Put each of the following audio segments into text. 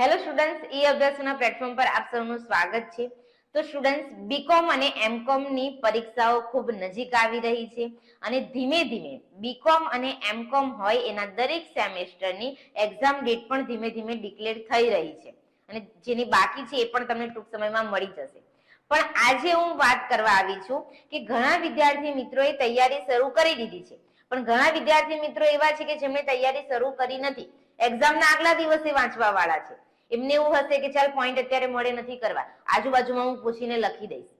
Hello students ઈ અભ્યાસના platform પર આપ સૌનું સ્વાગત છે. તો સ્ટુડન્ટ્સ બીકોમ અને એમકોમની પરીક્ષાઓ ખૂબ નજીક આવી રહી છે અને ધીમે ધીમે બીકોમ અને એમકોમ હોય એના દરેક સેમેસ્ટરની એક્ઝામ ડેટ પણ ધીમે ધીમે ડિક્લેર થઈ રહી છે અને જેની બાકી છે એ પણ તમને ટૂંક સમયમાં મળી જશે. પણ આજે હું વાત કરવા આવી છું કે ઘણા વિદ્યાર્થી મિત્રોએ તૈયારી શરૂ કરી દીધી છે. પણ ઘણા વિદ્યાર્થી મિત્રો એવા છે કે જેમણે તૈયારી શરૂ કરી નથી. એક્ઝામના આગલા દિવસે વાંચવા વાળા છે. એમને એવું હશે કે ચાલ પોઈન્ટ અત્યારે મળે નથી કરવા. આજુબાજુમાં હું પૂછીને લખી દઈશ.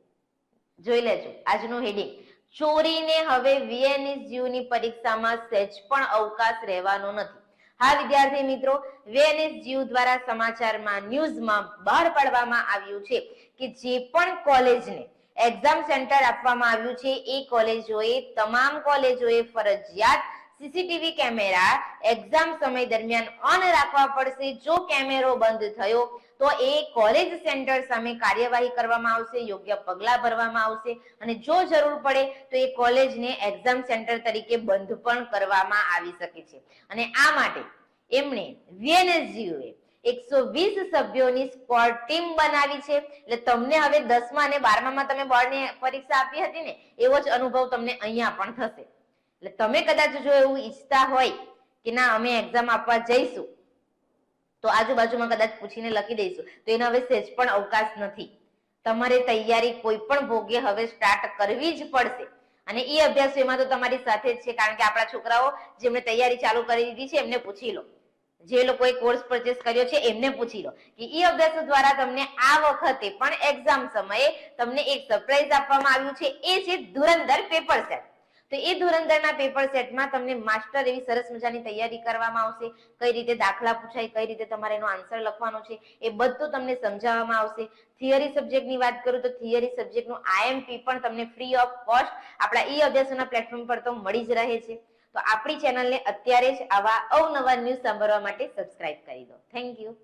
જોઈ લેજો, આજનું હેડિંગ ચોરીને હવે વીએનએસની પરીક્ષામાં સહેજ પણ અવકાશ રહેવાનો નથી. હા, વિદ્યાર્થી મિત્રો VNSU દ્વારા સમાચારમાં, ન્યૂઝમાં બહાર પાડવામાં આવ્યું છે કે જે પણ કોલેજને એક્ઝામ સેન્ટર આપવામાં આવ્યું છે, એ કોલેજોએ, તમામ કોલેજોએ ફરજિયાત સીસીટીવી કેમેરા એક્ઝામ સમય દરમિયાન ઓન રાખવા પડશે. જો કેમેરો બંધ થયો, તો એ કોલેજ સેન્ટર સામે કાર્યવાહી કરવામાં આવશે, યોગ્ય પગલાં ભરવામાં આવશે અને જો જરૂર પડે, તો એ કોલેજને એક્ઝામ સેન્ટર તરીકે બંધ પણ કરવામાં આવી શકે છે. અને આ માટે એમણે VNSGU એકસો વીસ સભ્યોની સ્કોર ટીમ બનાવી છે. એટલે તમને હવે દસમા અને બારમામાં તમે બોર્ડની પરીક્ષા આપી હતી ને, એવો જ અનુભવ તમને અહીંયા પણ થશે. એટલે તમે કદાચ જો એવું ઈચ્છતા હોય કે ના, અમે એક્ઝામ આપવા જઈશું, તો આજુબાજુમાં કદાચ પૂછીને લખી દઈશું. તો એનો હવે સહેજ પણ અવકાશ નથી. તમારે તૈયારી કોઈ પણ ભોગે હવે સ્ટાર્ટ કરવી જ પડશે. અને એ અભ્યાસ એમાં તો તમારી સાથે જ છે, કારણ કે આપણા છોકરાઓ જેમણે તૈયારી ચાલુ કરી દીધી છે, એમને પૂછી લો. જે લોકોએ કોર્સ પરચેસ કર્યો છે, એમને પૂછી લો. કે એ અભ્યાસો દ્વારા તમને આ વખતે પણ એક્ઝામ સમયે તમને એક સરપ્રાઈઝ આપવામાં આવ્યું છે, એ છે ધુરંધર પેપર સેટ તો એ ધુરંધરના પેપર સેટમાં તમને માસ્ટર એવી સરસ મજાની તૈયારી કરવામાં આવશે. કઈ રીતે દાખલા પૂછાય, કઈ રીતે તમારે એનો આન્સર લખવાનો છે, એ બધું તમને સમજાવવામાં આવશે. થિયરી સબ્જેક્ટની વાત કરું તો થિયરી સબ્જેક્ટનું આઈએમપી પણ તમને ફ્રી ઓફ કોસ્ટ આપણા ઈ અભ્યાસોના પ્લેટફોર્મ પર તો મળી જ રહે છે. તો આપણી ચેનલને અત્યારે જ આવા અવનવા ન્યૂઝ સાંભળવા માટે સબસ્ક્રાઇબ કરી દો. Thank you